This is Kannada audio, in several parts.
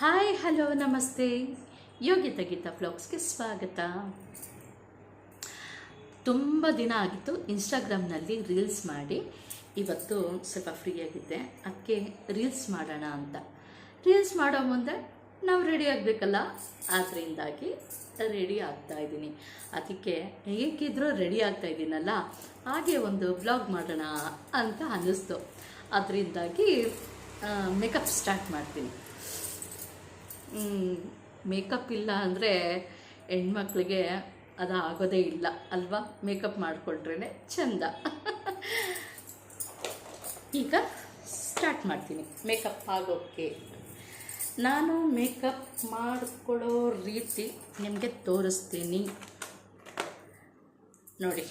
ಹಾಯ್, ಹಲೋ, ನಮಸ್ತೆ. ಯೋಗಿತ ಗೀತಾ ಬ್ಲಾಗ್ಸ್ಗೆ ಸ್ವಾಗತ. ತುಂಬ ದಿನ ಆಗಿತ್ತು ಇನ್ಸ್ಟಾಗ್ರಾಮ್ನಲ್ಲಿ ರೀಲ್ಸ್ ಮಾಡಿ. ಇವತ್ತು ಸ್ವಲ್ಪ ಫ್ರೀ ಆಗಿದ್ದೆ. ಅದಕ್ಕೆ ರೀಲ್ಸ್ ಮಾಡೋಣ ಅಂತ. ರೀಲ್ಸ್ ಮಾಡೋ ಮುಂದೆ ನಾವು ರೆಡಿ ಆಗಬೇಕಲ್ಲ? ಆದ್ದರಿಂದಾಗಿ ರೆಡಿ ಆಗ್ತಾ ಇದ್ದೀನಿ. ಅದಕ್ಕೆ ಹೇಗಿದ್ರೂ ರೆಡಿ ಆಗ್ತಾ ಇದ್ದೀನಲ್ಲ? ಹಾಗೆ ಒಂದು ಬ್ಲಾಗ್ ಮಾಡೋಣ ಅಂತ ಅನ್ನಿಸ್ತು. ಅದರಿಂದಾಗಿ ಮೇಕಪ್ ಸ್ಟಾರ್ಟ್ ಮಾಡ್ತೀನಿ. ಮೇಕಪ್ ಇಲ್ಲ ಅಂದರೆ ಹೆಣ್ಮಕ್ಳಿಗೆ ಅದು ಆಗೋದೇ ಇಲ್ಲ ಅಲ್ವಾ? ಮೇಕಪ್ ಮಾಡಿಕೊಂಡ್ರೇ ಚೆಂದ. ಈಗ ಸ್ಟಾರ್ಟ್ ಮಾಡ್ತೀನಿ. ಮೇಕಪ್ ಆಗೋಕ್ಕೆ ನಾನು ಮೇಕಪ್ ಮಾಡಿಕೊಳ್ಳೋ ರೀತಿ ನಿಮಗೆ ತೋರಿಸ್ತೀನಿ. ನೋಡಿ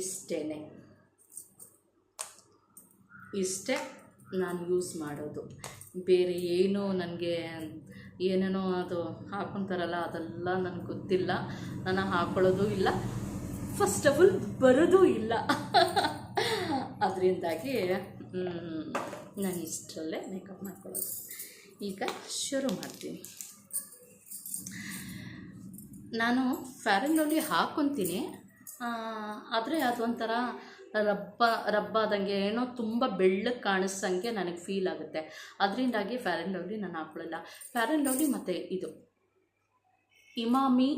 ಇಷ್ಟೇ ಇಷ್ಟೇ ನಾನು ಯೂಸ್ ಮಾಡೋದು. ಬೇರೆ ಏನೂ ನನಗೆ ಏನೇನೋ ಅದು ಹಾಕೊತಾರಲ್ಲ ಅದೆಲ್ಲ ನನಗೆ ಗೊತ್ತಿಲ್ಲ. ನಾನು ಹಾಕೊಳ್ಳೋದು ಇಲ್ಲ. ಫಸ್ಟ್ ಆಫ್ ಆಲ್ ಬರೋದೂ ಇಲ್ಲ. ಅದರಿಂದಾಗಿ ನಾನು ಇಷ್ಟರಲ್ಲೇ ಮೇಕಪ್ ಮಾಡ್ಕೊಳ್ಳೋದು. ಈಗ ಶುರು ಮಾಡ್ತೀನಿ. ನಾನು ಫ್ಯಾರನ್ ಲವ್ಲಿ ಆದರೆ ಅದೊಂಥರ ರಬ್ಬ ಆದಂಗೆ ಏನೋ ತುಂಬ ಬೆಳ್ಳಗೆ ಕಾಣಿಸಂಗೆ ನನಗೆ ಫೀಲ್ ಆಗುತ್ತೆ. ಅದರಿಂದಾಗಿ ಆ್ಯಂಡ್ ಲವ್ಲಿ ನಾನು ಹಾಕೊಳ್ಳಲ್ಲ ಆ್ಯಂಡ್ ಲವ್ಲಿ ಮತ್ತು ಇದು. Emami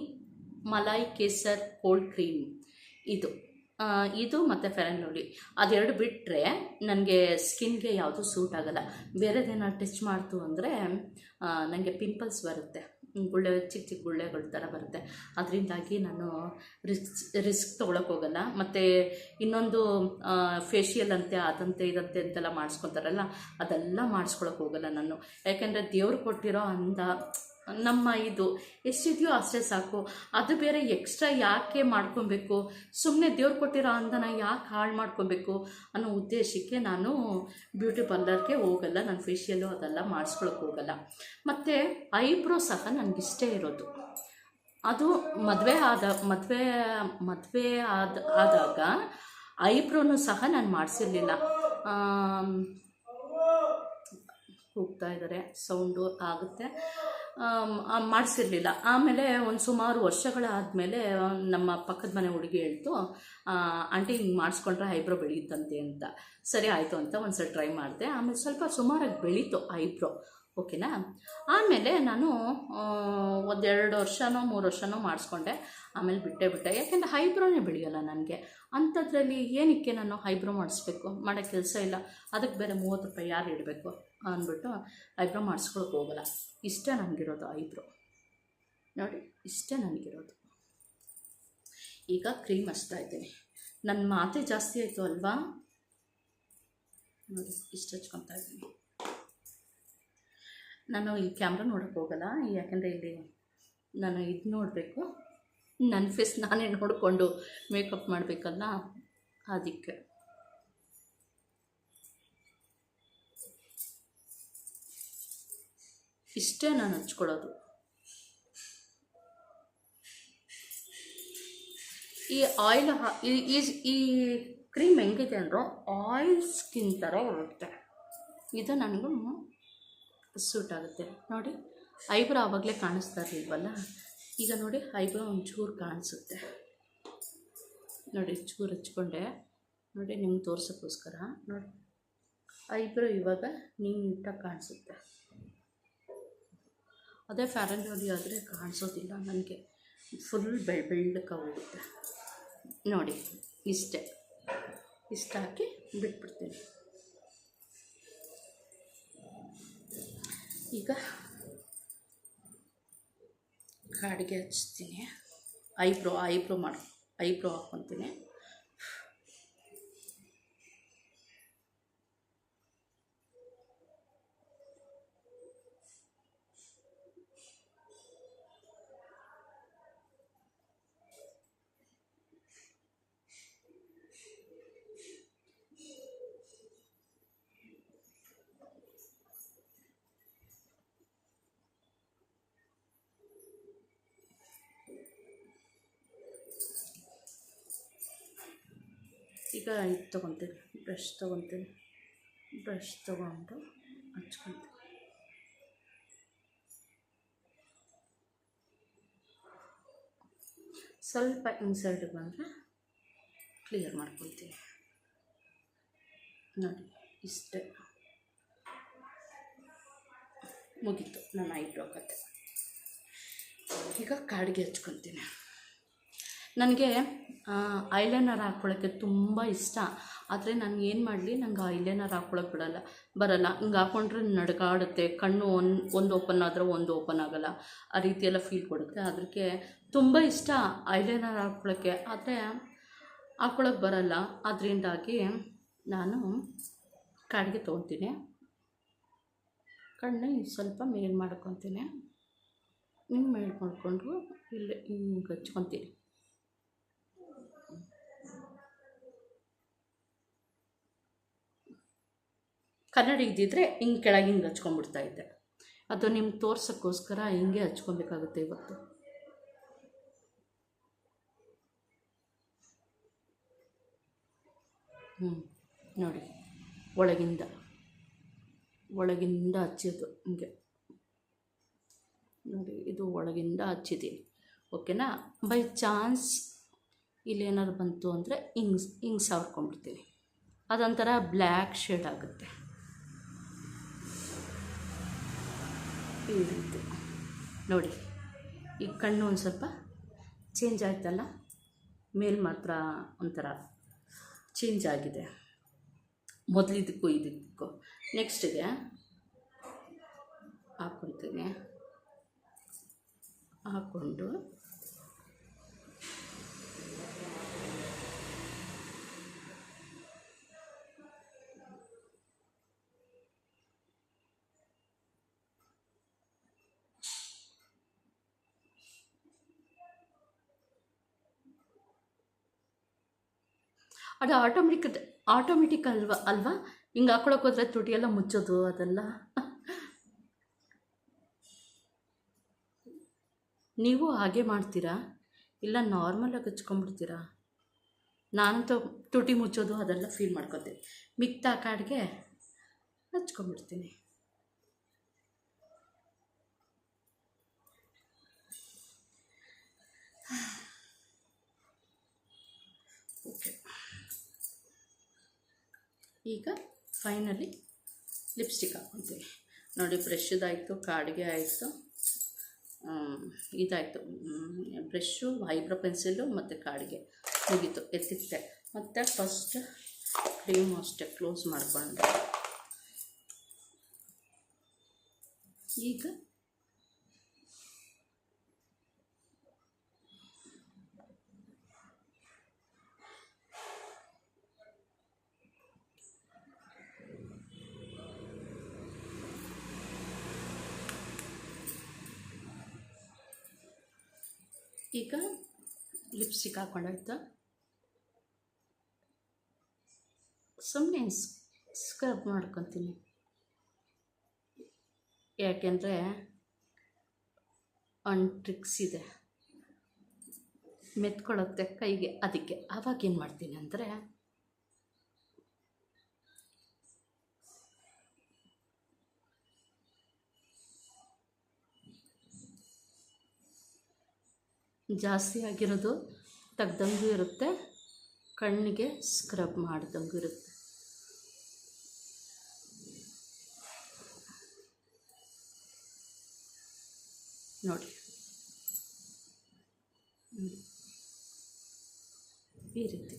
malai kesar cold cream. ಇದು. ಇದು ಮತ್ತು ಫೆರನ್ ಲವ್ಲಿ ಅದೆರಡು ಬಿಟ್ಟರೆ ನನಗೆ ಸ್ಕಿನ್ಗೆ ಯಾವುದು ಸೂಟ್ ಆಗೋಲ್ಲ. ಬೇರೆದೇನಾದ್ರು ಟಚ್ ಮಾಡ್ತು ಅಂದರೆ ನನಗೆ ಪಿಂಪಲ್ಸ್ ಬರುತ್ತೆ. ಗುಳ್ಳೆ, ಚಿಕ್ಕ ಚಿಕ್ಕ ಗುಳ್ಳೆಗಳ ಥರ ಬರುತ್ತೆ. ಅದರಿಂದಾಗಿ ನಾನು ರಿಸ್ಕ್ ರಿಸ್ಕ್ ತೊಗೊಳಕ್ಕೆ ಹೋಗಲ್ಲ. ಮತ್ತು ಇನ್ನೊಂದು ಫೇಶಿಯಲ್ ಅಂತೆ, ಅದಂತೆ, ಇದಂತೆ ಅಂತೆಲ್ಲ ಮಾಡಿಸ್ಕೊತಾರಲ್ಲ, ಅದೆಲ್ಲ ಮಾಡಿಸ್ಕೊಳಕ್ಕೆ ಹೋಗಲ್ಲ ನಾನು. ಯಾಕೆಂದರೆ ದೇವ್ರು ಕೊಟ್ಟಿರೋ ಅಂದ ನಮ್ಮ ಇದು ಎಷ್ಟಿದೆಯೋ ಅಷ್ಟೇ ಸಾಕು. ಅದು ಬೇರೆ ಎಕ್ಸ್ಟ್ರಾ ಯಾಕೆ ಮಾಡ್ಕೊಬೇಕು? ಸುಮ್ಮನೆ ದೇವ್ರು ಕೊಟ್ಟಿರೋ ಅಂದನ ಯಾಕೆ ಹಾಳು ಮಾಡ್ಕೊಬೇಕು ಅನ್ನೋ ಉದ್ದೇಶಕ್ಕೆ ನಾನು ಬ್ಯೂಟಿ ಪಾರ್ಲರ್ಗೆ ಹೋಗಲ್ಲ. ನಾನು ಫೇಶಿಯಲ್ಲು ಅದೆಲ್ಲ ಮಾಡಿಸ್ಕೊಳಕ್ಕೆ ಹೋಗಲ್ಲ. ಮತ್ತು ಐಬ್ರೋ ಸಹ ನನಗಿಷ್ಟೇ ಇರೋದು. ಅದು ಮದುವೆ ಆದ, ಮದುವೆ ಮದುವೆ ಆದ, ಆದಾಗ ಐಬ್ರೋನು ಸಹ ನಾನು ಮಾಡಿಸಿರ್ಲಿಲ್ಲ. ಹೋಗ್ತಾ ಇದ್ದಾರೆ ಸೌಂಡು ಆಗುತ್ತೆ. ಮಾಡಿಸಿರ್ಲಿಲ್ಲ. ಆಮೇಲೆ ಒಂದು ಸುಮಾರು ವರ್ಷಗಳಾದಮೇಲೆ, ನಮ್ಮ ಪಕ್ಕದ ಮನೆ ಹುಡುಗಿ ಹೇಳ್ತು ಆಂಟಿ ಹಿಂಗೆ ಮಾಡಿಸ್ಕೊಂಡ್ರೆ ಐಬ್ರೋ ಬೆಳೆಯುತ್ತಂತೆ ಅಂತ. ಸರಿ ಆಯಿತು ಅಂತ ಒಂದು ಸಲ ಟ್ರೈ ಮಾಡಿದೆ. ಆಮೇಲೆ ಸ್ವಲ್ಪ ಸುಮಾರಾಗಿ ಬೆಳೀತು ಐಬ್ರೋ. ಓಕೆನಾ? ಆಮೇಲೆ ನಾನು ಒಂದೆರಡು ವರ್ಷನೋ, ಮೂರು ವರ್ಷನೋ ಮಾಡಿಸ್ಕೊಂಡೆ. ಆಮೇಲೆ ಬಿಟ್ಟೆ ಬಿಟ್ಟೆ. ಯಾಕೆಂದರೆ ಹೈಬ್ರೋನೇ ಬೆಳೆಯೋಲ್ಲ ನನಗೆ. ಅಂಥದ್ರಲ್ಲಿ ಏನಕ್ಕೆ ನಾನು ಹೈಬ್ರೋ ಮಾಡಿಸ್ಬೇಕು? ಮಾಡೋ ಕೆಲಸ ಇಲ್ಲ. ಅದಕ್ಕೆ ಬೇರೆ ಮೂವತ್ತು ರೂಪಾಯಿ ಯಾರು ಇಡಬೇಕು? ಅಂದ್ಬಿಟ್ಟು ಐಬ್ರೋ ಮಾಡಿಸ್ಕೊಳಕ್ಕೆ ಹೋಗಲ್ಲ. ಇಷ್ಟ ನನಗಿರೋದು ಐಬ್ರೋ ನೋಡಿ, ಇಷ್ಟ ನನಗಿರೋದು. ಈಗ ಕ್ರೀಮ್ ಹಚ್ತಾ ಇದ್ದೀನಿ. ನನ್ನ ಮಾತೆ ಜಾಸ್ತಿ ಆಯಿತು ಅಲ್ವಾ? ನೋಡಿ, ಇಷ್ಟು ಹಚ್ಕೊತಾ ಇದ್ದೀನಿ. ನಾನು ಈ ಕ್ಯಾಮ್ರಾ ನೋಡೋಕೆ ಹೋಗಲ್ಲ, ಯಾಕೆಂದರೆ ಇಲ್ಲಿ ನಾನು ಇದು ನೋಡಬೇಕು. ನನ್ನ ಫೇಸ್ ನಾನೇ ನೋಡಿಕೊಂಡು ಮೇಕಪ್ ಮಾಡಬೇಕಲ್ಲ, ಅದಕ್ಕೆ. ಇಷ್ಟೇ ನಾನು ಹಚ್ಕೊಳ್ಳೋದು. ಈ ಆಯಿಲ್ ಈ ಈ ಕ್ರೀಮ್ ಹೆಂಗಿದೆ ಅಂದ್ರೆ ಆಯಿಲ್ ಸ್ಕಿನ್ ಥರ ಹೊರಡುತ್ತೆ ಇದು ನನಗೂ ಸೂಟ್ ಆಗುತ್ತೆ. ನೋಡಿ ಐಬ್ರೋ ಆವಾಗಲೇ ಕಾಣಿಸ್ತಾ ಇರಲಿಲ್ವಲ್ಲ? ಈಗ ನೋಡಿ ಐಬ್ರೋ ಒಂಚೂರು ಕಾಣಿಸುತ್ತೆ. ನೋಡಿ, ಚೂರು ಹಚ್ಕೊಂಡೆ. ನೋಡಿ, ನಿಮ್ಗೆ ತೋರ್ಸೋಕ್ಕೋಸ್ಕರ. ನೋಡಿ ಐಬ್ರೋ ಇವಾಗ ನೀಟಾಗಿ ಕಾಣಿಸುತ್ತೆ. ಅದೇ ಫ್ಯಾರನ್ ಲವ್ಲಿ ಆದರೆ ಕಾಣಿಸೋದಿಲ್ಲ ನನಗೆ. ಫುಲ್ ಬೆಳ್ ಬೆಳ್ಳಕ್ಕೆ ಹೋಗುತ್ತೆ ನೋಡಿ, ಇಷ್ಟೇ. ಇಷ್ಟ ಹಾಕಿ ಬಿಟ್ಬಿಡ್ತೀನಿ. ಈಗ ಕಾಡಿಗೆ ಹಚ್ತೀನಿ. ಐಬ್ರೋ ಐಬ್ರೋ ಮಾಡಿ, ಐಬ್ರೋ ಹಾಕ್ಕೊತೀನಿ ಈಗ ಇದು ತೊಗೊತೀನಿ. ಬ್ರಷ್ ತೊಗೊತೀನಿ. ಬ್ರಷ್ ತೊಗೊಂಡು ಹಚ್ಕೊತೀನಿ. ಸ್ವಲ್ಪ ಇನ್ಸೈಡ್ ಬಂದರೆ ಕ್ಲಿಯರ್ ಮಾಡ್ಕೊಳ್ತೀನಿ. ನೋಡಿ, ಇಷ್ಟೇ. ಮುಗೀತು. ನನ್ನ ಐಬ್ರೋ ಕತೆ ಈಗ ಕಾಡಿಗೆ ಹಚ್ಕೊತೀನಿ. ನನಗೆ ಐಲೈನರ್ ಹಾಕ್ಕೊಳ್ಳೋಕ್ಕೆ ತುಂಬ ಇಷ್ಟ. ಆದರೆ ನಾನು ಏನು ಮಾಡಲಿ, ನಂಗೆ ಐಲೈನರ್ ಹಾಕ್ಕೊಳಕ್ಕೆ ಬಿಡಲ್ಲ. ಬರಲ್ಲ. ಹಿಂಗೆ ಹಾಕ್ಕೊಂಡ್ರೆ ನಡ್ಗಾಡುತ್ತೆ. ಕಣ್ಣು ಒಂದು ಒಂದು ಓಪನ್ ಆದರೆ ಒಂದು ಓಪನ್ ಆಗೋಲ್ಲ. ಆ ರೀತಿಯೆಲ್ಲ ಫೀಲ್ ಕೊಡುತ್ತೆ. ಅದಕ್ಕೆ ತುಂಬ ಇಷ್ಟ ಐಲೈನರ್ ಹಾಕ್ಕೊಳ್ಳೋಕ್ಕೆ ಆದರೆ ಹಾಕ್ಕೊಳಕ್ಕೆ ಬರಲ್ಲ. ಅದರಿಂದಾಗಿ ನಾನು ಕಾಡಿಗೆ ತೊಗೊತೀನಿ ಕಣ್ಣು ಸ್ವಲ್ಪ ಮೇಲ್ ಮಾಡ್ಕೊತೀನಿ. ಹಿಂಗೆ ಮೇಲ್ ಮಾಡ್ಕೊಂಡು ಇಲ್ಲಿ ಹಿಂಗೆ ಹಚ್ಕೊತೀನಿ. ಕನ್ನಡಿ ಇದ್ದಿದ್ರೆ ಹಿಂಗೆ ಕೆಳಗೆ ಹಿಂಗೆ ಹಚ್ಕೊಂಡ್ಬಿಡ್ತಾ ಇದ್ದೆ. ಅದು ನಿಮ್ಗೆ ತೋರ್ಸೋಕ್ಕೋಸ್ಕರ ಹಿಂಗೆ ಹಚ್ಕೊಬೇಕಾಗುತ್ತೆ ಇವತ್ತು. ಹ್ಞೂ ನೋಡಿ, ಒಳಗಿಂದ ಒಳಗಿಂದ ಹಚ್ಚಿದ್ದು ಹಿಂಗೆ. ನೋಡಿ, ಇದು ಒಳಗಿಂದ ಹಚ್ಚಿದ್ದೀನಿ ಓಕೆನಾ? ಬೈ ಚಾನ್ಸ್ ಇಲ್ಲೇನಾದ್ರು ಬಂತು ಅಂದರೆ ಹಿಂಗೆ ಹಿಂಗೆ ಸಾವ್ರ್ಕೊಂಡ್ಬಿಡ್ತೀನಿ. ಅದೊಂಥರ ಬ್ಲ್ಯಾಕ್ ಶೇಡ್ ಆಗುತ್ತೆ. ಈ ನೋಡಿ, ಈ ಕಣ್ಣು ಒಂದು ಸ್ವಲ್ಪ ಚೇಂಜ್ ಆಯ್ತಲ್ಲ? ಮೇಲ್ ಮಾತ್ರ ಒಂಥರ ಚೇಂಜ್ ಆಗಿದೆ. ಮೊದಲಿದ್ದಕ್ಕೂ ಇದಕ್ಕೂ ನೆಕ್ಸ್ಟಿಗೆ ಹಾಕ್ಕೊತೀನಿ ಹಾಕ್ಕೊಂಡು ಅದು ಆಟೋಮೆಟಿಕ್ ಆಟೋಮೆಟಿಕ್ ಅಲ್ವಾ? ಅಲ್ವಾ? ಹಿಂಗೆ ಹಾಕೊಳಕ್ಕೆ ಹೋದ್ರೆ ತುಟಿಯೆಲ್ಲ ಮುಚ್ಚೋದು ಅದೆಲ್ಲ. ನೀವು ಹಾಗೆ ಮಾಡ್ತೀರಾ? ಇಲ್ಲ ನಾರ್ಮಲಾಗಿ ಹಚ್ಕೊಂಡ್ಬಿಡ್ತೀರಾ? ನಾನಂತೂ ತುಟಿ ಮುಚ್ಚೋದು ಅದೆಲ್ಲ ಫೀಲ್ ಮಾಡ್ಕೊತೀನಿ ಮಿಕ್ತಾ ಕಾಡಿಗೆ ಹಚ್ಕೊಂಡ್ಬಿಡ್ತೀನಿ ಓಕೆ ಈಗ ಫೈನಲಿ ಲಿಪ್ಸ್ಟಿಕ್ ಹಾಕ್ಕೊತೀವಿ ನೋಡಿ ಬ್ರಷ್ದಾಯಿತು ಕಾಡಿಗೆ ಆಯಿತು. ಇದಾಯಿತು. ಬ್ರಷ್ಷು ಐಬ್ರೋ ಪೆನ್ಸಿಲು ಮತ್ತು ಕಾಡಿಗೆ ಮುಗೀತು, ಎತ್ತಿತ್ತೆ. ಮತ್ತು ಫಸ್ಟ್ ಕ್ರೀಮ್ ಅಷ್ಟೇ ಕ್ಲೋಸ್ ಮಾಡಿಕೊಂಡೆ ಈಗ ಈಗ ಲಿಪ್ಸ್ಟಿಕ್ ಹಾಕೊಂಡಾಯ್ತು ಸುಮ್ಮನೆ ಸ್ಕ್ರಬ್ ಮಾಡ್ಕೊತೀನಿ. ಯಾಕೆಂದರೆ ಒಂದು ಟ್ರಿಕ್ಸ್ ಇದೆ. ಮೆತ್ಕೊಳ್ಳುತ್ತೆ ಕೈಗೆ. ಅದಕ್ಕೆ ಆವಾಗ ಏನು ಮಾಡ್ತೀನಿ ಅಂದರೆ ಜಾಸ್ತಿ ಆಗಿರೋದು ತೆಗ್ದಂಗೂ ಇರುತ್ತೆ, ಕಣ್ಣಿಗೆ ಸ್ಕ್ರಬ್ ಮಾಡ್ದಂಗೂ ಇರುತ್ತೆ. ನೋಡಿ. ಈ ರೀತಿ.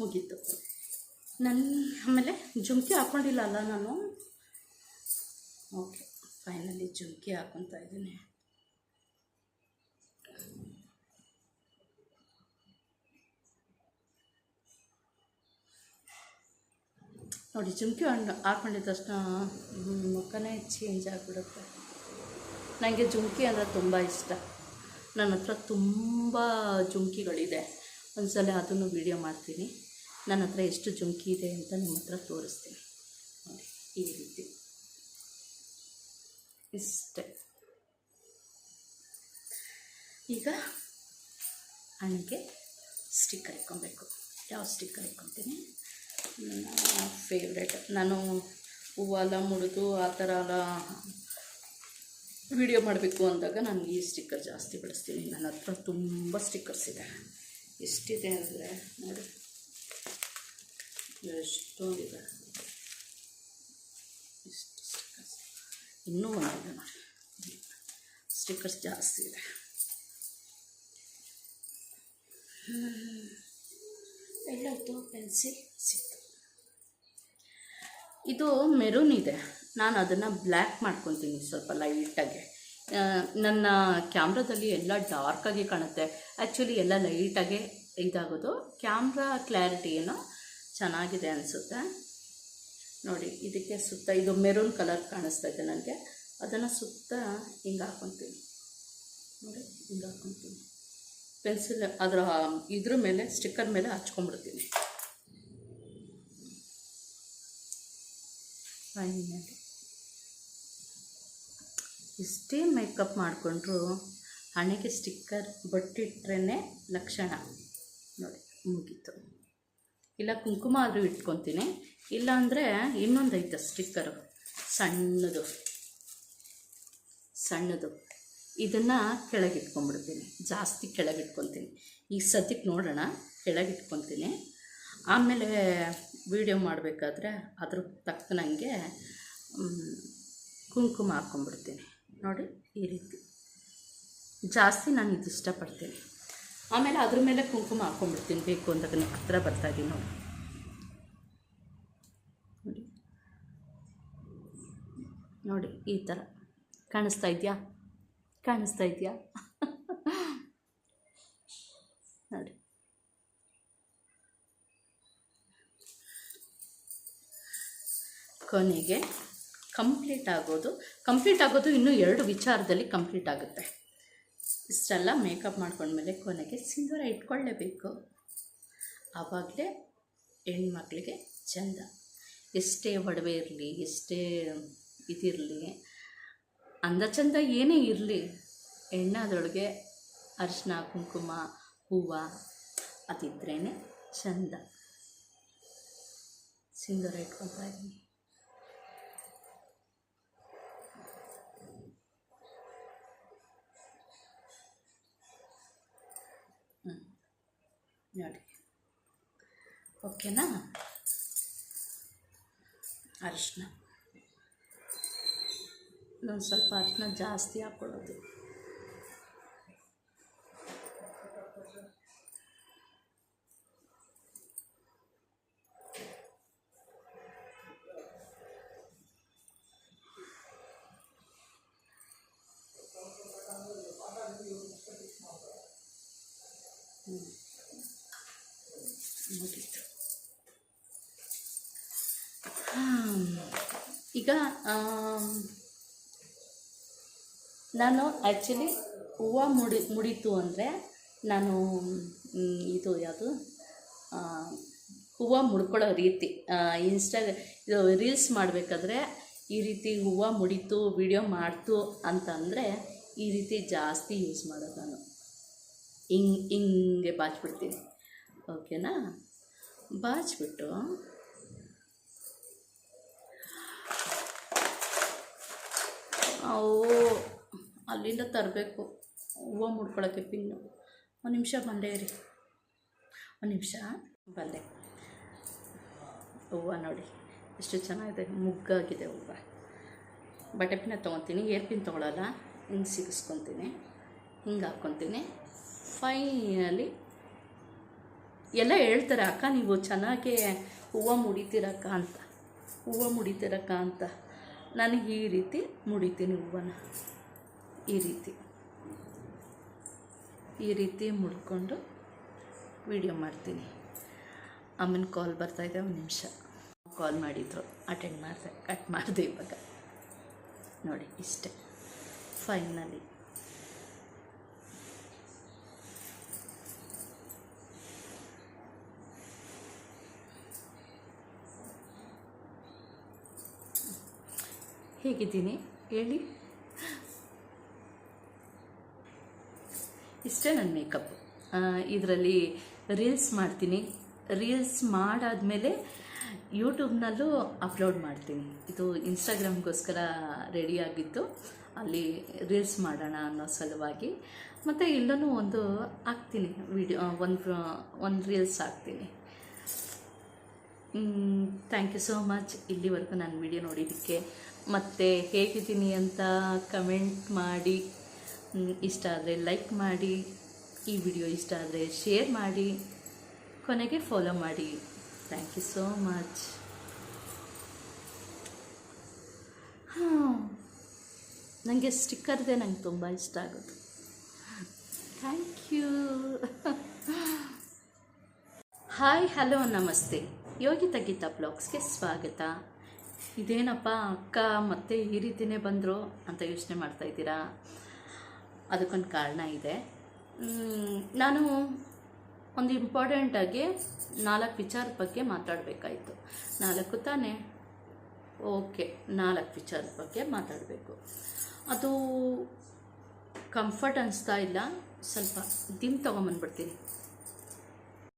ಮುಗೀತು. ನನ್ನ ಆಮೇಲೆ ಜುಮ್ಕಿ ಹಾಕ್ಕೊಂಡಿಲ್ಲ ಅಲ್ಲ ನಾನು? ಓಕೆ ಫೈನಲಿ ಜುಮ್ಕಿ ಹಾಕೊತಾ ಇದ್ದೀನಿ. ನೋಡಿ, ಚುಮ್ಕಿ ಹಣ್ಣು ಹಾಕೊಂಡಿದ್ದ ತಕ್ಷಣ ಮುಖನೇ ಚೇಂಜ್ ಆಗಿಬಿಡುತ್ತೆ. ನನಗೆ ಜುಮ್ಕಿ ಅಂದರೆ ತುಂಬ ಇಷ್ಟ. ನನ್ನ ಹತ್ರ ತುಂಬ ಜುಮ್ಕಿಗಳಿದೆ. ಒಂದ್ಸಲ ಅದನ್ನು ವೀಡಿಯೋ ಮಾಡ್ತೀನಿ. ನನ್ನ ಹತ್ರ ಎಷ್ಟು ಜುಮ್ಕಿ ಇದೆ ಅಂತ ನಿಮ್ಮ ಹತ್ರ ತೋರಿಸ್ತೀನಿ. ನೋಡಿ, ಈ ರೀತಿ. ಇಷ್ಟೇ. ಈಗ ಹಣ್ಣಿಗೆ ಸ್ಟಿಕ್ಕರ್ ಇಕ್ಕೊಬೇಕು ಯಾವ ಸ್ಟಿಕ್ಕರ್ ಇಕ್ಕೊತೀನಿ ಫೇವ್ರೆಟ್ ನಾನು ಹೂವೆಲ್ಲ ಮುಡಿದು ಆ ಥರ ಎಲ್ಲ ವಿಡಿಯೋ ಮಾಡಬೇಕು ಅಂದಾಗ ನಾನು ಈ ಸ್ಟಿಕ್ಕರ್ ಜಾಸ್ತಿ ಬಳಸ್ತೀನಿ ನನ್ನ ಹತ್ರ ತುಂಬ ಸ್ಟಿಕ್ಕರ್ಸ್ ಇದೆ. ಎಷ್ಟಿದೆ ಅಂದರೆ ನೋಡಿ. ಎಷ್ಟೊಂದಿದೆ. ಇಷ್ಟು ಸ್ಟಿಕ್ಕರ್ಸ್ ಇನ್ನೂ ಒಂದಿದೆ ನೋಡಿ. ಸ್ಟಿಕ್ಕರ್ಸ್ ಜಾಸ್ತಿ ಇದೆ. ಎಲ್ಲೋಯ್ತು? ಪೆನ್ಸಿಲ್ ಸಿಕ್ತು ಇದು ಮೆರೂನ್ ಇದೆ. ನಾನು ಅದನ್ನು ಬ್ಲ್ಯಾಕ್ ಮಾಡ್ಕೊತೀನಿ ಸ್ವಲ್ಪ ಲೈಟಾಗಿ ನನ್ನ ಕ್ಯಾಮ್ರಾದಲ್ಲಿ ಎಲ್ಲ ಡಾರ್ಕಾಗಿ ಕಾಣುತ್ತೆ. ಆ್ಯಕ್ಚುಲಿ ಎಲ್ಲ ಲೈಟಾಗಿ ಇದಾಗೋದು. ಕ್ಯಾಮ್ರಾ ಕ್ಲಾರಿಟಿ ಏನೋ ಚೆನ್ನಾಗಿದೆ ಅನಿಸುತ್ತೆ. ನೋಡಿ, ಇದಕ್ಕೆ ಸುತ್ತ ಇದು ಮೆರೂನ್ ಕಲರ್ ಕಾಣಿಸ್ತಾ ಇದೆ ನನಗೆ. ಅದನ್ನು ಸುತ್ತ ಹಿಂಗೆ ಹಾಕ್ಕೊತೀನಿ ನೋಡಿ, ಹಿಂಗೆ ಹಾಕ್ಕೊತೀನಿ ಪೆನ್ಸಿಲ್ ಅದರ, ಇದ್ರ ಮೇಲೆ ಸ್ಟಿಕ್ಕರ್ ಮೇಲೆ ಹಚ್ಕೊಂಡ್ಬಿಡ್ತೀನಿ. ಫೈನಲಿ ಎಷ್ಟೇ ಮೇಕಪ್ ಮಾಡಿಕೊಂಡ್ರು ಹಣೆಗೆ ಸ್ಟಿಕ್ಕರ್ ಬಟ್ಟಿಟ್ರೇ ಲಕ್ಷಣ. ನೋಡಿ, ಮುಗೀತು. ಇಲ್ಲ, ಕುಂಕುಮ ಆದರೂ ಇಟ್ಕೊತೀನಿ. ಇಲ್ಲಾಂದರೆ ಇನ್ನೊಂದು ಐತೆ ಸ್ಟಿಕ್ಕರು. ಸಣ್ಣದು. ಸಣ್ಣದು. ಇದನ್ನು ಕೆಳಗಿಟ್ಕೊಂಡ್ಬಿಡ್ತೀನಿ. ಜಾಸ್ತಿ ಕೆಳಗಿಟ್ಕೊತೀನಿ. ಈಗ ಸದ್ಯಕ್ಕೆ ನೋಡೋಣ. ಕೆಳಗಿಟ್ಕೊತೀನಿ. ಆಮೇಲೆ ವೀಡಿಯೋ ಮಾಡಬೇಕಾದ್ರೆ ಅದ್ರ ತಕ್ಕನಂಗೆ ಕುಂಕುಮ ಹಾಕ್ಕೊಂಡ್ಬಿಡ್ತೀನಿ ನೋಡಿ, ಈ ರೀತಿ. ಜಾಸ್ತಿ ನಾನು ಇದು ಇಷ್ಟಪಡ್ತೀನಿ. ಆಮೇಲೆ ಅದ್ರ ಮೇಲೆ ಕುಂಕುಮ ಹಾಕ್ಕೊಂಡ್ಬಿಡ್ತೀನಿ ಬೇಕು ಅಂದಾಗ ಹತ್ರ ಬರ್ತಾ ಇದ್ದೀನಿ ನೋಡಿ. ನೋಡಿ. ನೋಡಿ, ಈ ಥರ ಕಾಣಿಸ್ತಾ ಇದೆಯಾ? ಕಾಣಿಸ್ತಾ ಇದೆಯಾ ನೋಡಿ ಕೊನೆಗೆ ಕಂಪ್ಲೀಟ್ ಆಗೋದು. ಕಂಪ್ಲೀಟ್ ಆಗೋದು ಇನ್ನೂ ಎರಡು ವಿಚಾರದಲ್ಲಿ ಕಂಪ್ಲೀಟ್ ಆಗುತ್ತೆ. ಇಷ್ಟೆಲ್ಲ ಮೇಕಪ್ ಮಾಡ್ಕೊಂಡ್ಮೇಲೆ ಕೊನೆಗೆ ಸಿಂಧೂರ ಇಟ್ಕೊಳ್ಳೇಬೇಕು. ಆವಾಗಲೇ ಹೆಣ್ಮಕ್ಳಿಗೆ ಚಂದ. ಎಷ್ಟೇ ಒಡವೆ ಇರಲಿ, ಎಷ್ಟೇ ಇದಿರಲಿ, ಅಂದ ಚಂದ ಏನೇ ಇರಲಿ ಹೆಣ್ಣಾದೊಳಗೆ ಅರಿಶಿನ ಕುಂಕುಮ, ಹೂವು ಅದಿದ್ರೇ ಚಂದ. ಸಿಂಧೂರ ಇಟ್ಕೊಳ್ತಾ ಇದ್ದೀನಿ ಹ್ಞೂ ನೋಡಿ. ಓಕೆನಾ? ಅರಿಶಿನ. ನಾನು ಸ್ವಲ್ಪ ಅರಿಶಿನ ಜಾಸ್ತಿ ಹಾಕ್ಕೊಳ್ಳೋದು ಈಗ ನಾನು ಆ್ಯಕ್ಚುಲಿ ಹೂವು ಮುಡಿ, ಮುಡಿತು ಅಂದರೆ ನಾನು ಇದು ಯಾವುದು? ಹೂವು ಮುಡ್ಕೊಳ್ಳೋ ರೀತಿ ಇನ್ಸ್ಟಾ ಇದು ರೀಲ್ಸ್ ಮಾಡಬೇಕಾದ್ರೆ ಈ ರೀತಿ ಹೂವು ಮುಡಿತು ವಿಡಿಯೋ ಮಾಡ್ತು ಅಂತಂದರೆ ಈ ರೀತಿ ಜಾಸ್ತಿ ಯೂಸ್ ಮಾಡೋದು ನಾನು. ಹಿಂಗೆ ಹಿಂಗೆ ಬಾಚ್ಬಿಡ್ತೀನಿ. ಓಕೆನಾ? ಬಾಚ್ಬಿಟ್ಟು. ಅವು ಅಲ್ಲಿಂದ ತರಬೇಕು. ಹೂವು ಮುಡ್ಕೊಳ್ಳೋಕ್ಕೆ ಪಿನ್ನು. ಒಂದು ನಿಮಿಷ ಬಂದೇ ರೀ ಒಂದು ನಿಮಿಷ ಬಂದೆ. ಹೂವು ನೋಡಿ, ಎಷ್ಟು ಚೆನ್ನಾಗಿದೆ. ಮುಗ್ಗಾಗಿದೆ ಹೂವು. ಬಟ್ಟೆ ಪಿನ್ನ ತೊಗೊತೀನಿ. ಏರ್ ಪಿನ್ ತೊಗೊಳಲ್ಲ. ಹಿಂಗೆ ಸಿಗಿಸ್ಕೊತೀನಿ. ಹಿಂಗೆ ಹಾಕ್ಕೊತೀನಿ ಫೈನಲಿ ಎಲ್ಲ ಹೇಳ್ತಾರೆ, ಅಕ್ಕ, ನೀವು ಚೆನ್ನಾಗಿ ಹೂವು ಮುಡಿತೀರಕ್ಕ ಅಂತ, ಹೂವು ಮುಡಿತೀರಕ್ಕ ಅಂತ. ನನಗೆ ಈ ರೀತಿ ಮುಡಿತೀನಿ ಹೂವನ್ನ. ಈ ರೀತಿ ಈ ರೀತಿ ಮುಡ್ಕೊಂಡು ವಿಡಿಯೋ ಮಾಡ್ತೀನಿ. ಅಮ್ಮನ ಕಾಲ್ ಬರ್ತಾಯಿದೆ ಒಂದು ನಿಮಿಷ. ಕಾಲ್ ಮಾಡಿದ್ರು, ಅಟೆಂಡ್ ಮಾಡಿದೆ, ಕಟ್ ಮಾಡಿದೆ ಇವಾಗ. ನೋಡಿ, ಇಷ್ಟೇ. ಫೈನಲಿ. ಹೇಗಿದ್ದೀನಿ? ಹೇಳಿ. ಇಷ್ಟೇ ನನ್ನ ಮೇಕಪ್ ಇದರಲ್ಲಿ ರೀಲ್ಸ್ ಮಾಡ್ತೀನಿ. ರೀಲ್ಸ್ ಮಾಡಾದಮೇಲೆ ಯೂಟ್ಯೂಬ್ನಲ್ಲೂ ಅಪ್ಲೋಡ್ ಮಾಡ್ತೀನಿ. ಇದು ಇನ್ಸ್ಟಾಗ್ರಾಮ್ಗೋಸ್ಕರ ರೆಡಿಯಾಗಿದ್ದು ಅಲ್ಲಿ ರೀಲ್ಸ್ ಮಾಡೋಣ ಅನ್ನೋ ಸಲುವಾಗಿ. ಮತ್ತು ಇಲ್ಲೂ ಒಂದು ಹಾಕ್ತೀನಿ ವಿಡಿಯೋ ಒಂದು ಒಂದು ರೀಲ್ಸ್ ಹಾಕ್ತೀನಿ. ಥ್ಯಾಂಕ್ ಯು ಸೋ ಮಚ್ ಇಲ್ಲಿವರೆಗೂ ನಾನು ವಿಡಿಯೋ ನೋಡಿದ್ದಕ್ಕೆ ಮತ್ತು ಹೇಗಿದ್ದೀನಿ ಅಂತ ಕಮೆಂಟ್ ಮಾಡಿ. ಇಷ್ಟ ಆದರೆ ಲೈಕ್ ಮಾಡಿ. ಈ ವಿಡಿಯೋ ಇಷ್ಟ ಆದರೆ ಶೇರ್ ಮಾಡಿ. ಕೊನೆಗೆ ಫಾಲೋ ಮಾಡಿ. ಥ್ಯಾಂಕ್ ಯು ಸೋ ಮಚ್ ಹಾಂ ನನಗೆ ಸ್ಟಿಕ್ಕರ್ದೇ ನಂಗೆ ತುಂಬ ಇಷ್ಟ ಆಗೋದು. ಥ್ಯಾಂಕ್ ಯು ಹಾಯ್ ಹಲೋ ನಮಸ್ತೆ. ಯೋಗಿತಾ ಗೀತಾ ಬ್ಲಾಗ್ಸ್ಗೆ ಸ್ವಾಗತ. ಇದೇನಪ್ಪ, ಅಕ್ಕ ಮತ್ತೆ ಈ ರೀತಿಯೇ ಬಂದರು ಅಂತ ಯೋಚನೆ ಮಾಡ್ತಾ ಇದ್ದೀರಾ? ಅದಕ್ಕೊಂದು ಕಾರಣ ಇದೆ. ನಾನು ಒಂದು ಇಂಪಾರ್ಟೆಂಟಾಗಿ ನಾಲ್ಕು ವಿಚಾರದ ಬಗ್ಗೆ ಮಾತಾಡಬೇಕಾಯಿತು. ನಾಲ್ಕು ತಾನೇ? ಓಕೆ, ನಾಲ್ಕು ವಿಚಾರದ ಬಗ್ಗೆ ಮಾತಾಡಬೇಕು. ಅದು ಕಂಫರ್ಟ್ ಅನಿಸ್ತಾ ಇಲ್ಲ. ಸ್ವಲ್ಪ ದಿಮ್ ತೊಗೊಂಬಂದ್ಬಿಡ್ತೀನಿ.